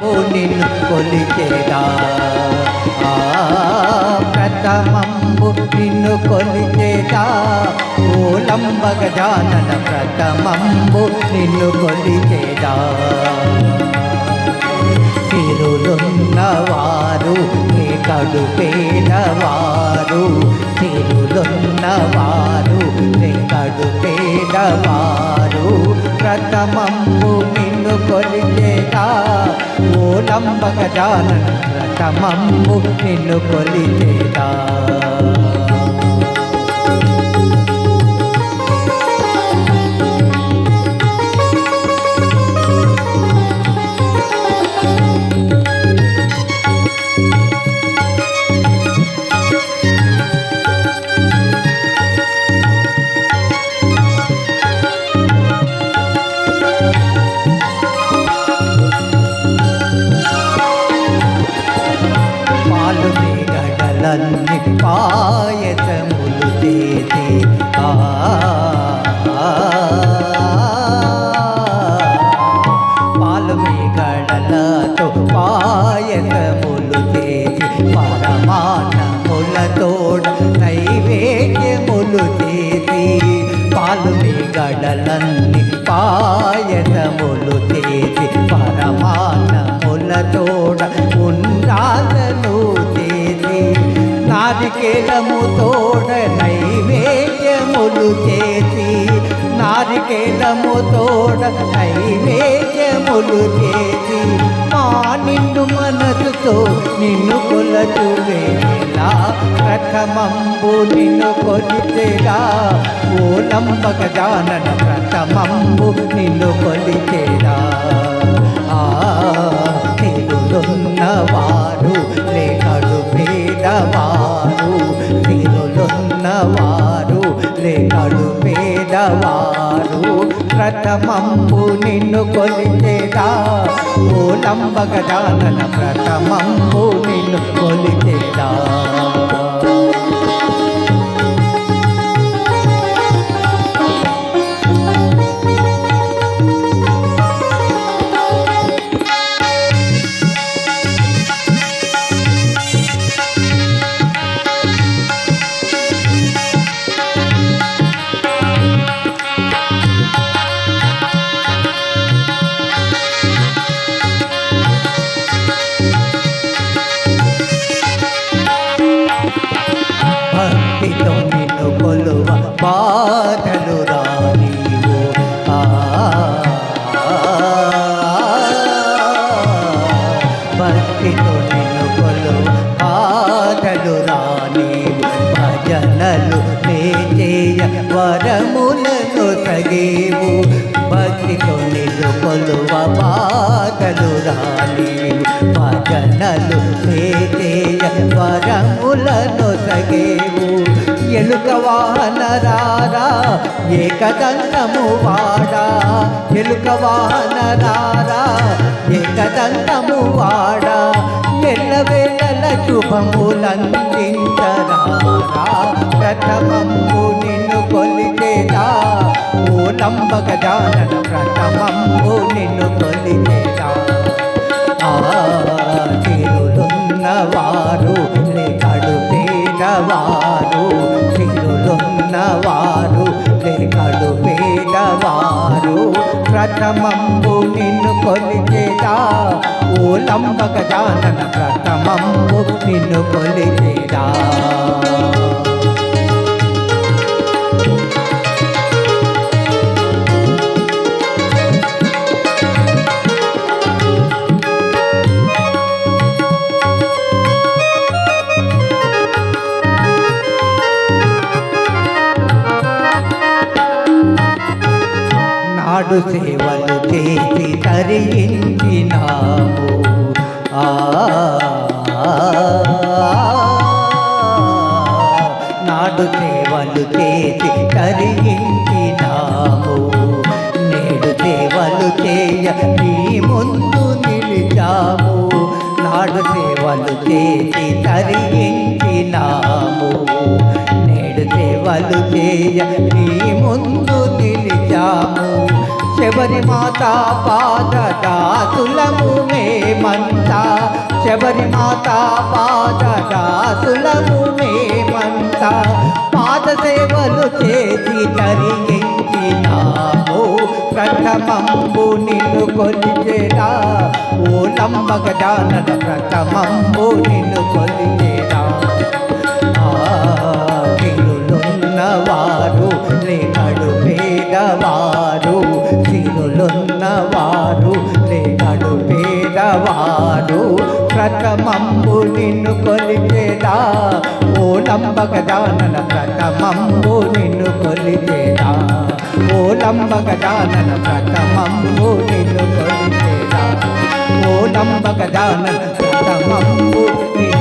నిన్ను కొలిచేదా? ప్రథమంబు నిన్ను కొలిచేదా? ఓ లంబగ ప్రథమంబు నిన్ను కొలిచేదా? తిరులున్నవారు నీ కడుపేదవారు తిరులున్నవారు నీ కడుపేదవారు ప్రథమంబు నిన్ను కొలిచేదా? లంబక జానన ప్రథమంబు నిన్ను కొలిచేదా. గడలన్ని పాయసములు చేసి ఆ పాలు గడలతో పాయసములు చేసి నైవేద్యములు చేసి నారికేలము తోడ నైవేద్యములు చేసి మా నిండు మనసుతో నిన్ను కొలచువేలా ప్రథమంబు నిన్ను కొలిచేలా ఓ నంబక జానన ప్రథమంబు నిన్ను కొలిచేలా ఆ తిరులున్నవారు కడు పేదవారు ప్రథమంబు నిన్ను కొలిచేదా ఓ లంబగ ప్రథమంబు నిన్ను కొలిచేదా చేయ వరములను తగేవు. భక్తితో నిన్ను కొలువ బాధలు రానివు భజనలు చేయ వరములను తగేవు. ఎలుక వాహనరారా ఏకదంతము వాడా. ఎలుక వాహనరారా ఏకదంతము వాడా. ఎల్లవేళల శుభములందించరారా. ప్రథమంబు నిన్ను కొలిచేదా? ఓ లంబక జానన ప్రథమంబు నిన్ను కొలిచేదా? వారు కడుపేన వారు. తిరులున్న వారు కడుపేన వారు. ప్రథమంబు నిన్ను కొలిచేదా? ఓ లంబక జానన ప్రథమంబు నిన్ను కొలిచేదా? నాడు సేవలు చేసి తరించినాము నాడు సేవలు చేసి తరించినాము నేడు సేవలు చేయ మాతా సేవలు చేయ నీ శబరి మాతా పాద దాతులము మేమంతా. పాద సేవలు చేసి తరించినాము ప్రథమంబు నిన్ను కొలిచేరా ఓ లంబక జానన ప్రథమంబు నిన్ను కొలిచే పేదవారు ప్రథమంబు నిన్ను కొలిచేదా? ఓ లంబకదానన ప్రథమంబు నిన్ను కొలిచేదా? ఓ లంబకదానన ప్రథమంబు నిన్ను కొలిచేదా? ఓ లంబక ప్రథమంబు నిన్ను